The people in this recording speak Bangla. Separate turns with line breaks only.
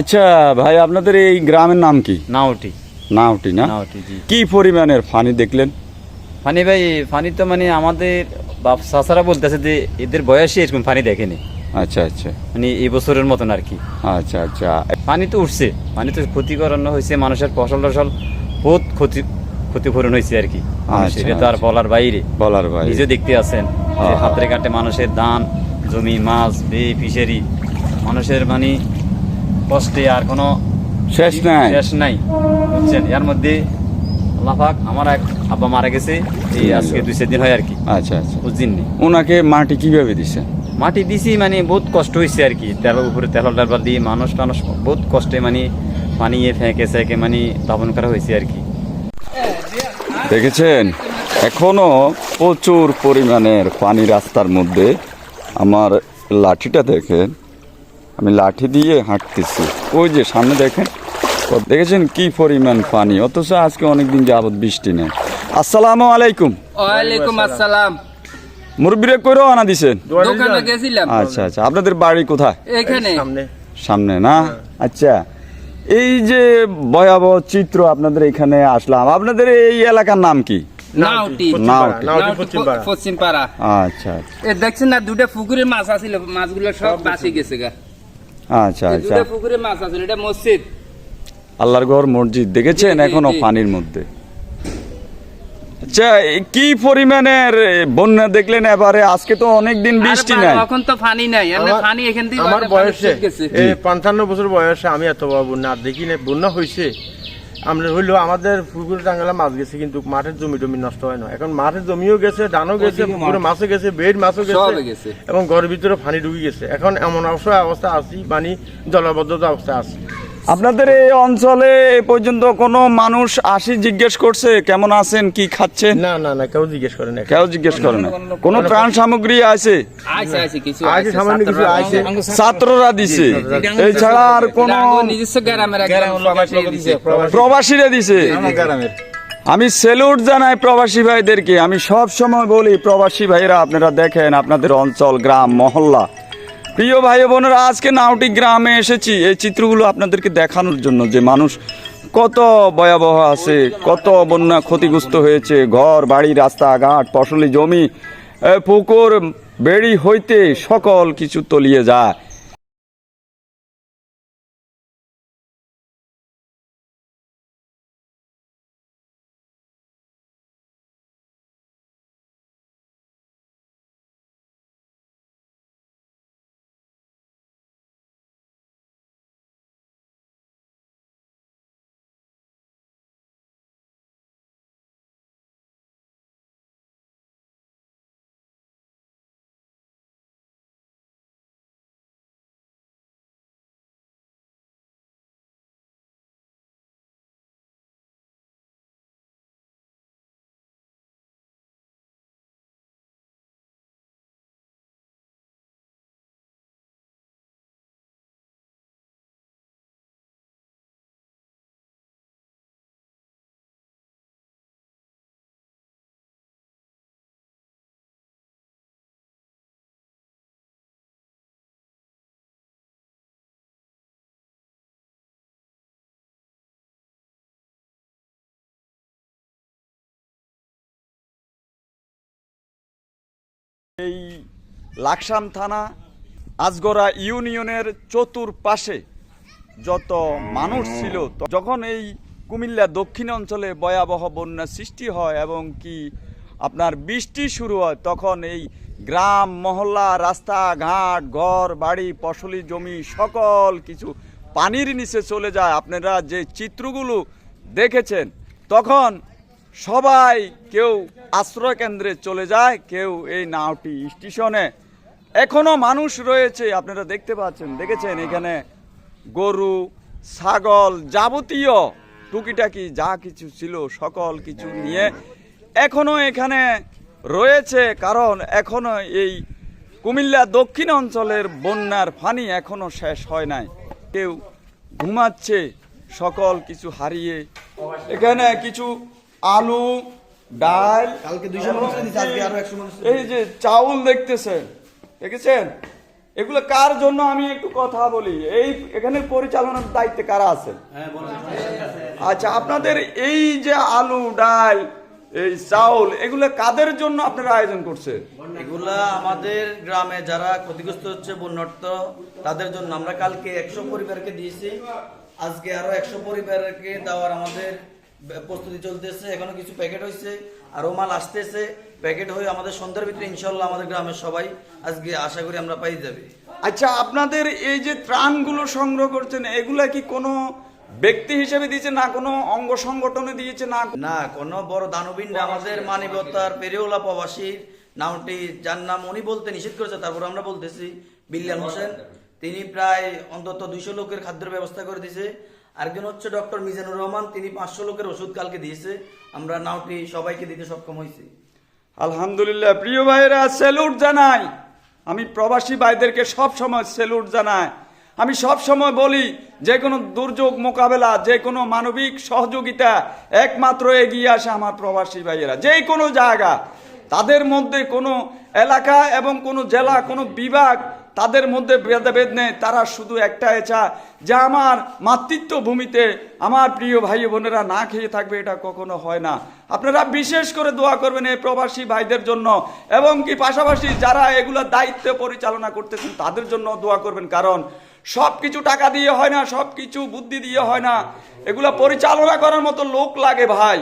আচ্ছা ভাই আপনাদের এই গ্রামের নাম কি?
নাওটি
নাওটি না?
নাওটি জি।
কি পরিমাণের পানি দেখলেন?
ফানি ভাই ফানি তো মানে আমাদের বাপ চাচারা বলতেছে যে এদের বয়সে এরকম পানি দেখেনি।
আচ্ছা আচ্ছা।
মানে এই বছরের মতন আর কি।
আচ্ছা আচ্ছা।
পানি তো উঠছে পানি তো ক্ষতিকরণ হয়েছে মানুষের ফসল টসল বহুত ক্ষতি ক্ষতিপূরণ হয়েছে আর কি। মানুষের,
আচ্ছা,
তো আর
আচ্ছা।
বলার বাইরে।
বলার ভাই
নিজে দেখতে আছেন
হ্যাঁ।
হাতের কাটে মানুষের ধান জমি মাছ বে ফিশারি মানুষের মানে কষ্টে আর কোনো
শেষ নাই।
শেষ নাই। বুঝছেন? এর মধ্যে আল্লাহাক আমার এক আব্বা মারা গেছে এই আজকে দুই চার দিন হয় আর কি।
আচ্ছা আচ্ছা।
বুঝছেন নি
ওনাকে মাটি কীভাবে দিছে
মাটি দিছি মানে বহুত কষ্ট হয়েছে আর কি। তেল উপরে তেল ডালবার দিয়ে মানুষ টানুষ বহুত কষ্টে মানে পানি এ ফেঁকে সেঁকে মানে দাপন করা হয়েছে আর কি।
দেখেছেন? এখনও প্রচুর পরিমাণের পানি রাস্তার মধ্যে। আমার লাঠিটা দেখেন। আমি লাঠি দিয়ে হাঁটতেছি। ওই যে সামনে দেখেন দেখেছেন কি পরিমাণ পানি? অথচ আজকে অনেকদিন যাবত বৃষ্টি নেই। আসসালামু আলাইকুম।
ওয়ালাইকুম আসসালাম।
মুরব্বীরে কইরো আনা দিছেন?
দোকানে গেছিলাম।
আচ্ছা আচ্ছা। আপনাদের বাড়ি কোথায়?
এখানে।
সামনে। না? আচ্ছা। এই যে ভয়াবহ চিত্র আপনাদের এখানে আসলাম। আপনাদের এই এলাকার নাম কি? আচ্ছা আচ্ছা।
দেখছেন না দুটা পুকুরে মাছ আছিল মাছগুলো সব বাসি গেছে গা।
আচ্ছা আচ্ছা।
পুকুরে মাছ আছে এটা মসজিদ।
আল্লাহর ঘর মসজিদ দেখেছেন
এখনও
পানির মধ্যে? আচ্ছা কি পরিমাণের বন্যা দেখলেন এবারে? আজকে তো অনেক দিন বৃষ্টি নাই।
এখন তো পানি নাই। এমনি পানি এখান থেকে
আমার বয়সে
চলে গেছে।
এই পঞ্চান্ন বছর বয়সে আমি এত বড় বন্যা দেখি না বন্যা হয়েছে আমরা হইল আমাদের পুকুরে টাঙ্গালা মাছ গেছে কিন্তু মাঠের জমি টমি নষ্ট হয় না। এখন মাঠের জমিও গেছে ধানও গেছে পুকুরে মাছও গেছে বেড মাছও গেছে
গেছে।
এবং ঘরের ভিতরে ফানি ঢুকে গেছে। এখন এমন অবস্থা অবস্থা আছি মানে জলবদ্ধতা অবস্থা আছে।
আপনাদের এই অঞ্চলে এ পর্যন্ত কোনো মানুষ আসি জিজ্ঞেস করছে কেমন আছেন কি খাচ্ছেন?
না না না কেউ জিজ্ঞেস করে না
কেউ জিজ্ঞেস করে না কোনো ত্রাণ সামগ্রী আছে। ছাত্ররা দিছে। এছাড়া আর কোন
নিজস্ব গ্রামের একদম প্রবাসী দিছে
প্রবাসীরা দিছে। আমি সেলুট জানাই প্রবাসী ভাইদেরকে। আমি সব সময় বলি প্রবাসী ভাইরা আপনারা দেখেন আপনাদের অঞ্চল গ্রাম মহল্লা প্রিয় ভাই বোনেরা, আজকে নাউটি গ্রামে এসেছি। এই চিত্রগুলো আপনাদেরকে দেখানোর জন্য যে মানুষ কত ভয়াবহ আছে, কত বন্যা ক্ষতিগ্রস্ত হয়েছে, ঘর, বাড়ি রাস্তাঘাট ফসলি, জমি পুকুর, বেড়ি হইতে সকল কিছু তলিয়ে যায়। এই লাকসাম থানা আজগরা ইউনিয়নের চতুর্পাশে যত মানুষ ছিল, যখন এই কুমিল্লা দক্ষিণ অঞ্চলে ভয়াবহ বন্যা সৃষ্টি হয় এবং কি আপনার বৃষ্টি শুরু হয়, তখন এই গ্রাম, মহল্লা, রাস্তাঘাট, ঘর, বাড়ি, ফসলি, জমি সকল কিছু পানির নিচে চলে যায়। আপনারা যে চিত্রগুলো দেখেছেন, তখন সবাই কেউ আশ্রয় কেন্দ্রে চলে যায়, কেউ এই নাওটি স্টেশনে। এখনও মানুষ রয়েছে, আপনারা দেখতে পাচ্ছেন, দেখেছেন এখানে গরু, ছাগল যাবতীয় টুকিটাকি যা কিছু ছিল, সকল কিছু নিয়ে এখনও এখানে রয়েছে, কারণ এখনও এই কুমিল্লা দক্ষিণ অঞ্চলের বন্যার পানি এখনও শেষ হয় নাই। কেউ ঘুমাচ্ছে, সকল কিছু হারিয়ে। এখানে কিছু আলু ডাল এই যে চাউল দেখতেছেন দেখেছেন? এগুলো কার জন্য আমি একটু কথা বলি? এই এখানে পরিচালনার দায়িত্বে কারা আছে। আচ্ছা আপনাদের এই যে আলু ডাল এই চাউল এগুলো কাদের জন্য আপনারা আয়োজন করছে
এগুলা আমাদের গ্রামে যারা ক্ষতিগ্রস্ত হচ্ছে বন্যার্থ তাদের জন্য আমরা কালকে একশো পরিবারকে দিয়েছি। আজকে আরও একশো পরিবারকে দেওয়ার আমাদের প্রস্তুতি চলতেছে এখনও কিছু প্যাকেট হয়েছে আরও মাল আসতেছে। প্যাকেট হয়ে আমাদের সন্ধ্যার ভিতরে ইনশাল্লাহ আমাদের গ্রামের সবাই আজকে আশা করি আমরা পাই যাবে।
আচ্ছা আপনাদের এই যে ত্রাণগুলো সংগ্রহ করছেন এগুলা কি কোনো ব্যক্তি হিসেবে দিয়েছে না কোনো অঙ্গ সংগঠনে দিয়েছে না
না কোনো বড় দানবীন আমাদের মানবতার পেরেওলা প্রবাসীর নামটি যার নাম উনি বলতে নিষেধ করেছে তারপর আমরা বলতেছি বিল্লাল হোসেন তিনি প্রায় অন্তত দুইশো লোকের খাদ্যের ব্যবস্থা করে দিয়েছে। আরেকজন হচ্ছে ডক্টর মিজানুর রহমান, তিনি পাঁচশো লোকের ওষুধ কালকে দিয়েছে। আমরা নাওটি সবাইকে দিতে সক্ষম হয়েছি।
আলহামদুলিল্লাহ, প্রিয় ভাইয়েরা, স্যালুট জানাই। আমি প্রবাসী ভাইদেরকে সব সময় স্যালুট জানাই। আমি সব সময় বলি, যে কোনো দুর্যোগ মোকাবেলা, যে কোনো মানবিক সহযোগিতা একমাত্র এগিয়ে আসে আমার প্রবাসী ভাইয়েরা। যে কোনো জায়গা, তাদের মধ্যে কোনো এলাকা এবং কোনো জেলা, কোনো বিভাগ তাদের মধ্যে ভেদাভেদ নেই, তারা শুধু একটাই চায় যে আমার মাতৃত্ব ভূমিতে আমার প্রিয় ভাই বোনেরা না খেয়ে থাকবে, এটা কখনো হয় না। আপনারা বিশেষ করে দোয়া করবেন এই প্রবাসী ভাইদের জন্য এবং কি পাশাপাশি যারা এগুলো দায়িত্ব পরিচালনা করতেছেন, তাদের জন্য দোয়া করবেন। কারণ সব কিছু টাকা দিয়ে হয় না সব কিছু বুদ্ধি দিয়ে হয় না। এগুলো পরিচালনা করার মতো লোক লাগে ভাই।